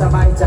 สบายใจ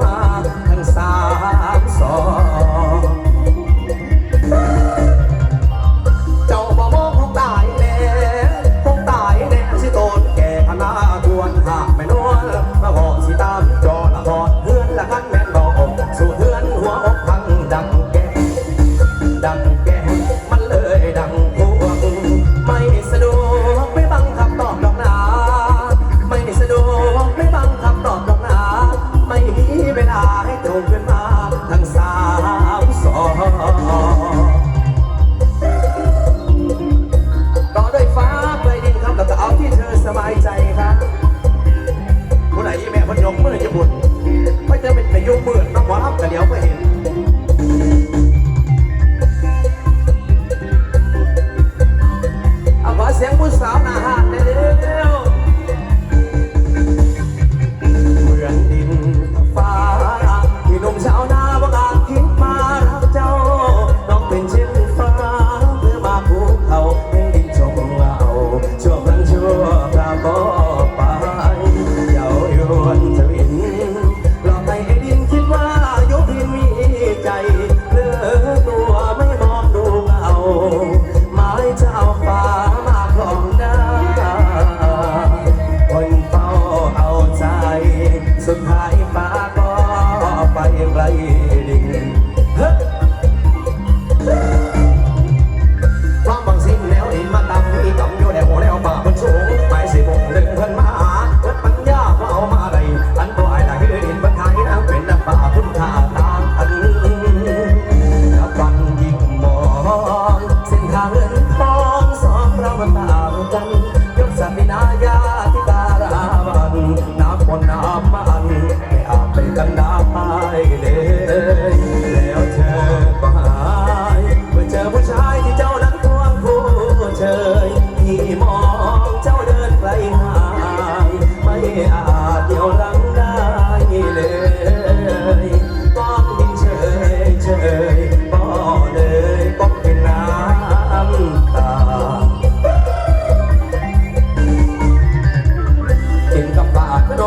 มาทั้งสามสอง ทั้งสามสองต่อด้วยฟ้าไปดินครับกับเอาที่เธอสบายใจครับผู้ไหนยี่แม่พนยงเมื่อจะบุญ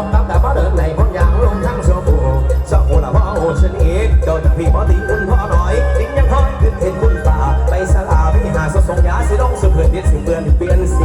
องกับแต่พอเดินในพ้นย่างลงทั้งโซบูสองคนละพ่อโอชนีโดนพี่พอตีคุณพ่อหน่อยยิ่งยังคอยขึ้นเห็นคุณตาไปสลาไปหาสะสงยาสิลงสืบเพื่อนเดียดสิเพื่อนเปลี่ยนสี